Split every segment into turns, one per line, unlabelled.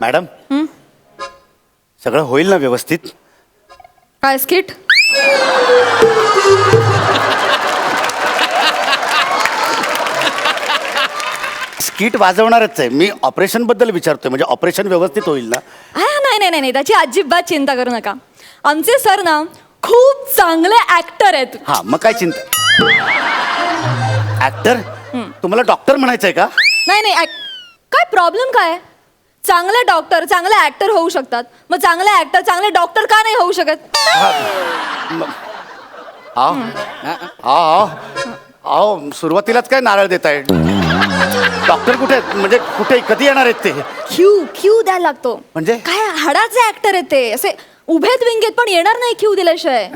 Madam सगळं होईल ना व्यवस्थित?
काय स्किट?
स्किट वाजवणारच आहे. मी ऑपरेशनबद्दल विचारतोय. म्हणजे ऑपरेशन व्यवस्थित होईल ना?
हा नाही नाही नाही नाही. त्याची अजिबात चिंता करू नका. आमचे सर ना खूप चांगले ऍक्टर आहेत.
हा मग काय चिंता? ऍक्टर तुम्हाला डॉक्टर म्हणायचंय का?
नाही नाही act- काय प्रॉब्लेम काय? चांगले डॉक्टर चांगले ऍक्टर होऊ शकतात. मग चांगले ऍक्टर चांगले डॉक्टर का नाही होऊ शकत?
सुरुवातीलाच काय नारळ देत आहे डॉक्टर कुठे आहेत? म्हणजे कुठे कधी येणार आहेत ते?
क्यू क्यू द्यायला लागतो.
म्हणजे?
काय हाडाचे ऍक्टर आहेत ते? असे उभेत विंगेत पण येणार नाही क्यू दिल्याशिवाय?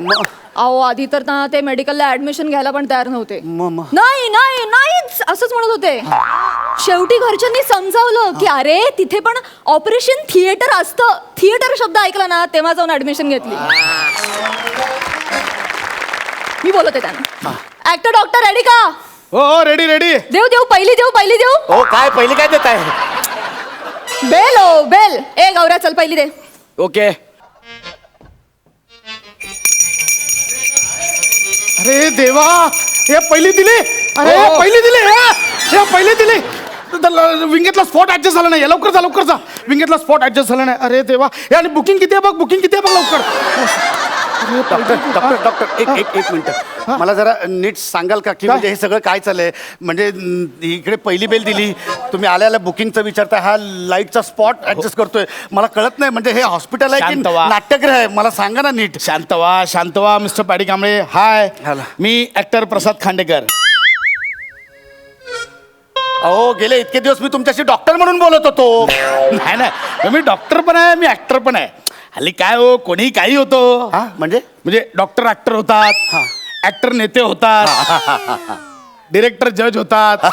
अहो आधी तर ना ते मेडिकलला ऍडमिशन घ्यायला पण तयार नव्हते? नाही नाही नाहीच असंच म्हणत होते. शेवटी घरच्यांनी समजावलं की अरे तिथे पण ऑपरेशन थिएटर असतं. थिएटर शब्द ऐकला ना तेव्हा जाऊन ऍडमिशन घेतली. मी बोलते त्यांना. ऍक्टर डॉक्टर रेडी का?
हो हो रेडी रेडी
देऊ देऊ पहिली देऊ पहिली देऊ.
हो काय पहिले काय देत आहे
बेल ओ बेल. ए गौऱ्या चल पहिली दे.
ओके अरे देवा हे पहिली दिली. अरे
हो.
पहिली दिली हे. हे पहिली दिली. त- ल- विंगेतला स्पॉट ऍडजस्ट झाला नाही. लवकर जा लवकर जा. विंगेतला स्पॉट ऍडजस्ट झाला नाही. अरे देवा हे आणि बुकिंग किती आहे बघ बुकिंग किती आहे बघ लवकर.
डॉक्टर डॉक्टर डॉक्टर एक एक एक मिनिट. मला जरा नीट सांगाल का की
काय?
म्हणजे हे सगळं काय चाललंय? म्हणजे न, इकडे पहिली बेल दिली. तुम्ही आल्याला बुकिंगचं विचारता हा लाईटचा स्पॉट ऍडजस्ट करतोय. मला कळत नाही म्हणजे हे हॉस्पिटल आहे की
शांत व्हा.
नाट्यगृह आहे? मला सांगा ना नीट.
शांतवा शांतवा mister Paddy Kamble hi.
Hello.
मी ऍक्टर प्रसाद खांडेकर.
अहो गेले इतके दिवस मी तुमच्याशी डॉक्टर म्हणून बोलत होतो.
नाही नाही. मी डॉक्टर पण आहे मी ऍक्टर पण आहे. हल्ली काय हो कोणी काही होतो.
हा म्हणजे?
म्हणजे डॉक्टर ऍक्टर होतात. ऍक्टर नेते होतात. डिरेक्टर जज होतात.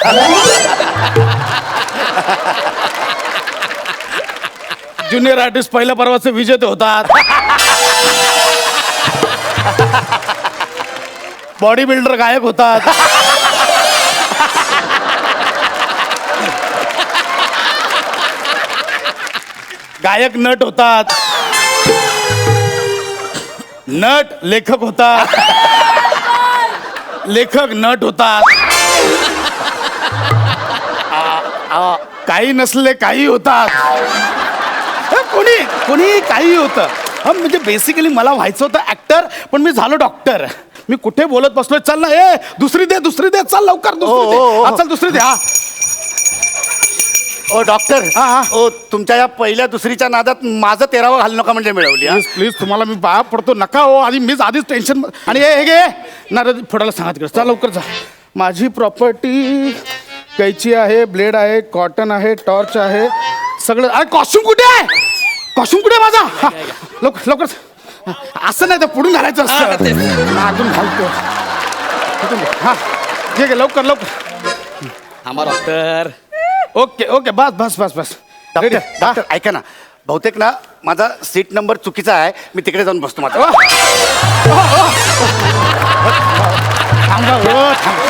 ज्युनियर आर्टिस्ट पहिल्या पर्वाचे विजेते होतात. बॉडी बिल्डर गायक होतात. गायक नट होतात. नट लेखक होतात लेखक नट आ- काही नसले काही होतात. हे कोणी कोणी काही होतं. हा म्हणजे बेसिकली मला व्हायचं होतं ऍक्टर पण मी झालो डॉक्टर मी कुठे बोलत बसलोय? चल ना ए दुसरी दे दुसरी दे चल लवकर दुसरी
ओ,
दे
ओ.
हा, चल दुसरी दे हा.
ओ डॉक्टर
हा, हा.
ओ तुमच्या या पहिल्या दुसरीच्या नादात माझं तेरावं घालू नका म्हणजे मिळवली हा?
प्लीज प्लीज तुम्हाला मी पाया पडतो नका हो. आधी मीच आधीच टेन्शन आणि हे हे घे. नारद फोडायला सांगा तिकडे. चल लवकर जा. माझी प्रॉपर्टी कैची आहे ब्लेड आहे कॉटन आहे टॉर्च आहे. सगळं अरे कॉस्ट्युम कुठे आहे? कॉस्ट्युम कुठे आहे माझा? हा, लवकर लवकर. असं नाही तर पुढून घालायचं असतं. मागून घालतो. हा घे घे लवकर लवकर.
थांबा डॉक्टर
ओके ओके बस बस बस बस.
डॉक्टर?
हा?
ऐका ना. बहुतेक ना माझा सीट नंबर चुकीचा आहे. मी तिकडे जाऊन बसतो माझा
थांबा हो थांबा.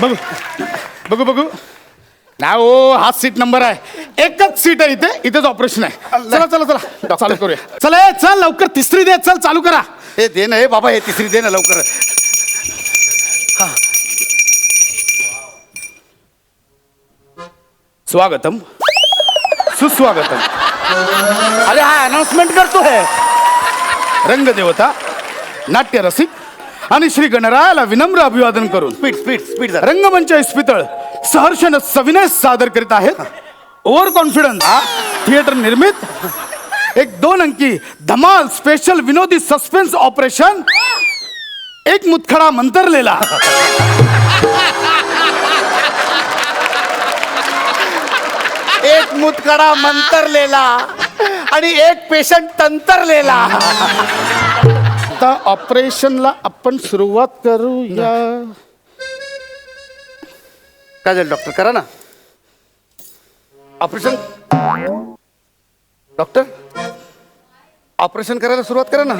बघू बघू बघू. नाही हो हाच सीट नंबर आहे. एकच सीट आहे इथे. इथेच ऑपरेशन आहे. चला चला चला. चालू करूया. चल ए, चल लवकर. तिसरी दे चल चालू करा.
हे दे ना हे बाबा हे तिसरी दे ना लवकर.
स्वागतम। सुस्वागतम।
अरे हा अनाउन्समेंट करतो है।
रंगदेवता नाट्य रसिक आणि श्री गणरायाला विनम्र अभिवादन करून
स्पीड स्पीड स्पीड जरा.
रंगमंच इस्पितळ सहर्षण सविनय सादर करीत आहेत. ओव्हर कॉन्फिडन्स थिएटर निर्मित. एक दोन अंकी. धमाल स्पेशल विनोदी सस्पेन्स ऑपरेशन एक मुतखडा मंतरलेला.
एक मुतकडा मंतरलेला आणि एक पेशंट तंतरलेला.
आता ऑपरेशनला आपण सुरुवात करूया.
काय झालं डॉक्टर करा ना. ऑपरेशन डॉक्टर ऑपरेशन करायला सुरुवात करा ना.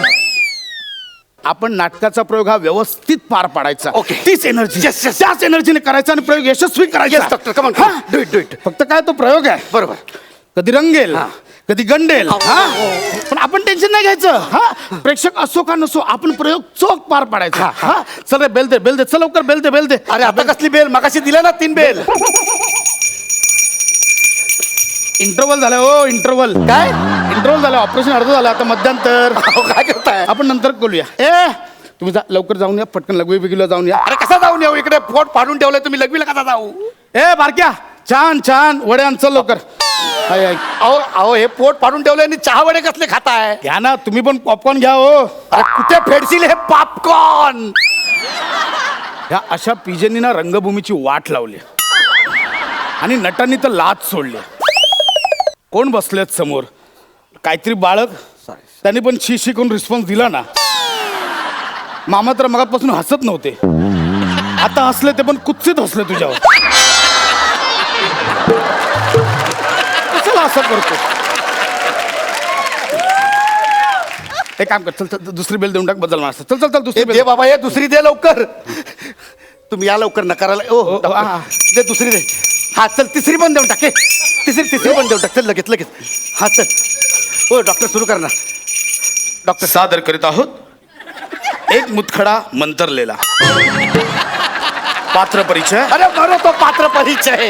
आपण नाटकाचा प्रयोग हा व्यवस्थित पार पाडायचा.
Okay.
तीच एनर्जी
Yes, yes.
त्याच एनर्जीने करायचा आणि प्रयोग यशस्वी करायचा. हा? फक्त काय तो प्रयोग आहे?
बरोबर.
कधी रंगेल
हा.
कधी गंडेल हा. पण आपण टेन्शन नाही घ्यायचं. हा. प्रेक्षक असो का नसो आपण प्रयोग चोख पार पाडायचा. हा चल रे बेल दे बेल दे. चल लवकर बेल दे बेल दे.
अरे आता कसली बेल मगाशी दिल्या ना तीन बेल
इंटरव्हल झालं हो इंटरव्हल
काय?
इंटरव्हल झालं ऑपरेशन अर्ध झालं आता मध्यंतर
अहो, काय करताय?
आपण नंतर बोलूया ए तुम्ही जा लवकर जाऊन या पटकन लघवी बिगीला जाऊन या.
अरे कसा जाऊन येऊ? इकडे पोट फाडून ठेवलंय तुम्ही लग्वीला कसा जाऊ?
ए बारक्या छान छान वडे आण चल लवकर. हाय, हाय.
अहो अहो हे पोट फाडून ठेवलंय आणि चहा वडे कसले खाताय?
घ्या ना तुम्ही पण पॉपकॉर्न घ्या हो.
अरे कुठे फेडशील हे पॉपकॉर्न
ह्या अशा पिजेनी ना रंगभूमीची वाट लावली. आणि नटांनी तर लाच सोडली. कोण बसलेत समोर? काहीतरी बाळक त्यांनी पण शी शिकून रिस्पॉन्स दिला ना. मामा तर मगापासून हसत नव्हते. आता हसले ते पण कुत्सित हसले तुझ्यावर. कशाला असं करतो? एक काम कर चल चल दुसरी बेल देऊन टाक बदल माणसं. चल चल चल दुसरी बेल.
दे बाबा हे दुसरी दे लवकर. तुम्ही या लवकर नकाराला ओ
हा.
दे दुसरी दे. हा चल तिसरी पण देऊन टाके तिसरी तिसरी पण देऊन टाक. चल लगेच लगेच. हा चल. हो डॉक्टर सुरू कर ना डॉक्टर
सादर करीत आहोत. एक मुतखडा मंतरलेला. पात्र परिचय.
अरे बरं तो पात्र परिचय.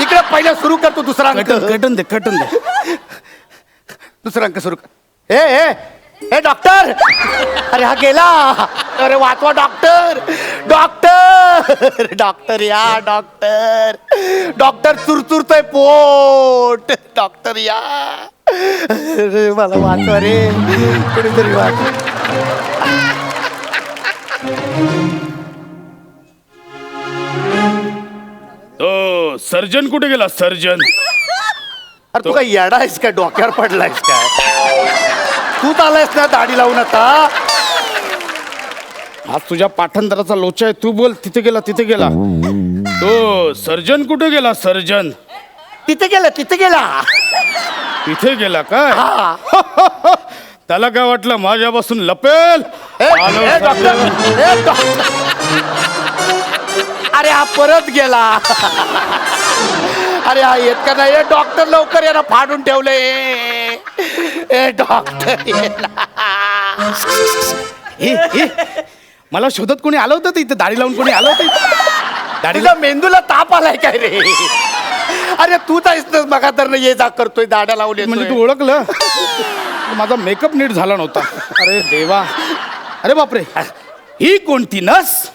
इकडे पहिले सुरू कर तू दुसरा अंक.
कटन दे कटन दे.
दुसरा अंक सुरू कर. ए ए ए डॉक्टर अरे हा गेला. अरे वाचवा डॉक्टर डॉक्टर डॉक्टर या डॉक्टर डॉक्टर चुरचुरतोय पोट. डॉक्टर या. अरे मला वाचवा रे कुणीतरी वाचवा
ओ सर्जन कुठे गेला सर्जन?
अरे तू काय येडा आहेस काय डोक्यावर पडलायस काय तूच आलायस ना दाढी लावून आता.
हा तुझ्या पाठांतराचा लोचा आहे तू बोल तिथे गेला तिथे गेला. तो सर्जन कुठे गेला सर्जन?
तिथे गेला तिथे गेला.
तिथे गेला काय?
हा.
त्याला काय वाटलं माझ्यापासून लपेल?
ए,
आलो
ए, डॉक्टर,
सर्जन.
ए, डॉक्टर. अरे हा परत गेला. अरे हा येत का नाही? ए, डॉक्टर लवकर याला फाडून ठेवलंय. ए डॉक्टर येला.
मला शोधत कोणी आलं होतं इथे? दाढी लावून कोणी आलं होतं इथे?
दाढीला मेंदूला ताप आलाय काय रे? अरे तू तर बघा तर ये जा करतोय दाड्या लावून
म्हणजे. तू ओळखलं? माझा मेकअप नीट झाला नव्हता. अरे देवा. अरे बापरे. ही कोणती नस?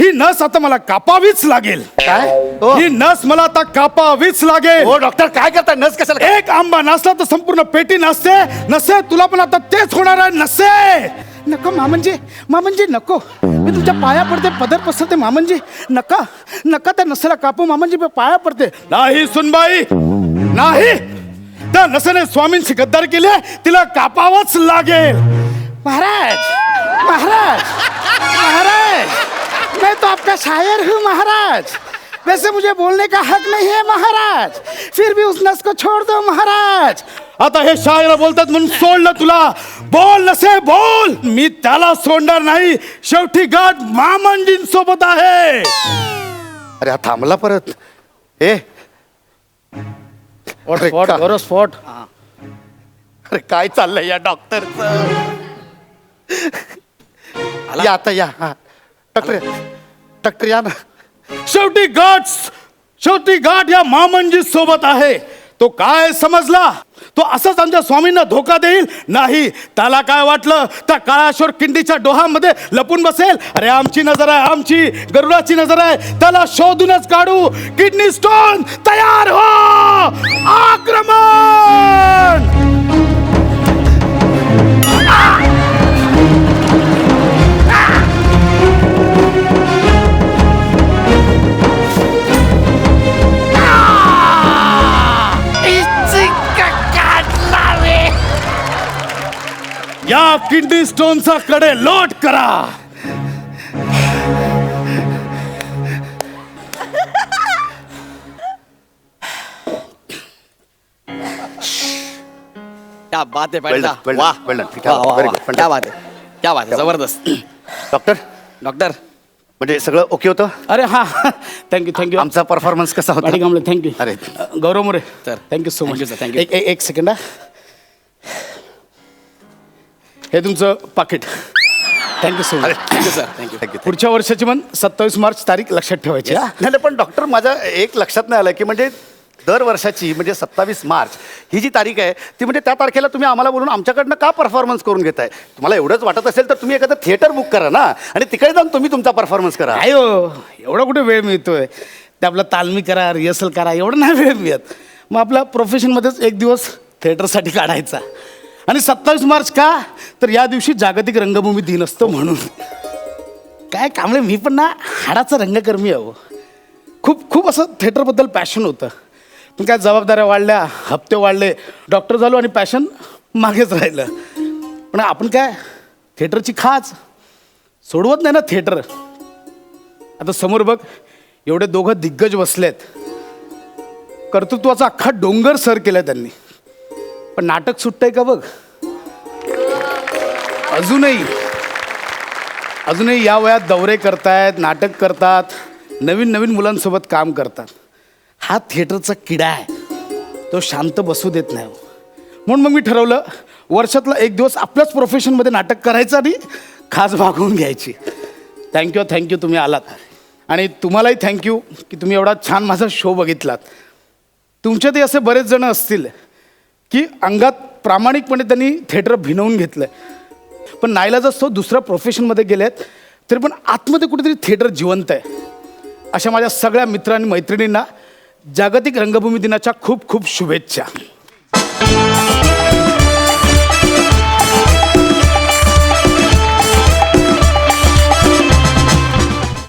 ही नस आता मला कापावीच लागेल.
काय? हो
ही नस मला आता कापावीच लागेल.
हो डॉक्टर काय करताय? नस कशाला?
एक आंबा नासला तर संपूर्ण पेटी नसते. नसे तुला पण आता तेच होणार आहे नसे. नको मामंजी मामंजी नको. मी तुमच्या पाया पडते पदर पसरते मामंजी नका नका त्या नसेला कापू मामंजी मी पाया पडते. नाही सुनबाई. नाही. त्या नसेने स्वामींशी गद्दार केले तिला कापावंच लागेल. महाराज महाराज महाराज. मैं तो आपका शायर हूँ महाराज। वैसे मुझे बोलने का हक नहीं है महाराज। फिर भी उस नस को छोड़ दो महाराज। आता हे शायर बोलतात म्हणून सोडलं तुला। बोल नसे बोल। मी त्याला सोडणार नाही. शेवटी गाठ मामंजींसोबत आहे.
अरे हा थांबला परत. ए. अरे का-
स्पॉट
अरे काय चाललंय या डॉक्टरचं? या आता या हा. डॉक्टर डॉक्टर या ना
शेवटी गाठ शेवटी गाठ या मामंजी सोबत आहे. तो काय समजला? तो असंच आमच्या स्वामींना धोका देईल? नाही. त्याला काय वाटलं? त्या काळाश्वर किंडीच्या डोहामध्ये लपून बसेल? अरे आमची नजर आहे आमची. गरुडाची नजर आहे. त्याला शोधूनच काढू. किडनी स्टोन तयार हो! आक्रमण किडनी स्टोनचा कडे लोट करा
क्या बात आहे
Well done,
पैंडा
well
वाह
done, well done.
वाह, वाह,
Very
वाह.
fantastic.
क्या बात आहे क्या बात आहे जबरदस्त
डॉक्टर
डॉक्टर
म्हणजे सगळं ओके होतं
अरे हा थँक्यू थँक्यू
आमचा परफॉर्मन्स कसा होता
थँक्यू
अरे.
Gaurav More
Sir.
Thank you so
Thank
मच
you, sir. Thank you.
एक एक- एक सेकंड हा हे तुमचं पाकिट. Thank you so much
thank you sir thank you
thank you
पुढच्या वर्षाची पण सत्तावीस मार्च तारीख लक्षात ठेवायची हा?
नाही नाही, पण डॉक्टर माझ्या एक लक्षात नाही आलं की म्हणजे दर वर्षाची म्हणजे सत्तावीस मार्च ही जी तारीख आहे ती म्हणजे त्या तारखेला तुम्ही आम्हाला बोलून आमच्याकडनं का परफॉर्मन्स करून घेताय? तुम्हाला एवढंच वाटत असेल तर तुम्ही एखादं थिएटर बुक करा ना आणि तिकडे जाऊन तुम्ही तुमचा परफॉर्मन्स करा.
काय हो एवढा कुठे वेळ मिळतोय? ते आपला तालमी करा रिहर्सल करा एवढं नाही वेळ मिळत. मग आपल्या प्रोफेशनमध्येच एक दिवस थिएटरसाठी काढायचा. आणि सत्तावीस मार्च का? तर या दिवशी जागतिक रंगभूमी दिन असतो म्हणून. काय कांबळे मी पण ना हाडाचा रंगकर्मी आहो खूप खूप असं थिएटरबद्दल पॅशन होतं. पण काय जबाबदाऱ्या वाढल्या हप्ते वाढले डॉक्टर झालो आणि पॅशन मागेच राहिलं. पण आपण काय थिएटरची खाच सोडवत नाही ना थिएटर आता समोर बघ एवढे दोघं दिग्गज बसलेत. कर्तृत्वाचा अख्खा डोंगर सर केला त्यांनी. पण नाटक सुटतंय का बघ? अजूनही अजूनही या वयात दौरे करतायत नाटक करतात नवीन नवीन मुलांसोबत काम करतात. हा थिएटरचा किडा आहे. तो शांत बसू देत नाही हो. म्हणून मग मी ठरवलं वर्षातला एक दिवस आपल्याच प्रोफेशनमध्ये नाटक करायचं आणि खास भागवून घ्यायची. थँक्यू थँक्यू तुम्ही आलात. आणि तुम्हालाही थँक्यू की तुम्ही एवढा छान माझा शो बघितलात. तुमच्यातही असे बरेच जण असतील. की अंगात प्रामाणिकपणे त्यांनी थिएटर भिनवून घेतलं आहे पण नाईलाज असतो दुसऱ्या प्रोफेशनमध्ये गेले आहेत तरी पण आतमध्ये कुठेतरी थिएटर जिवंत आहे. अशा माझ्या सगळ्या मित्रांनी मैत्रिणींना जागतिक रंगभूमी दिनाच्या खूप खूप शुभेच्छा.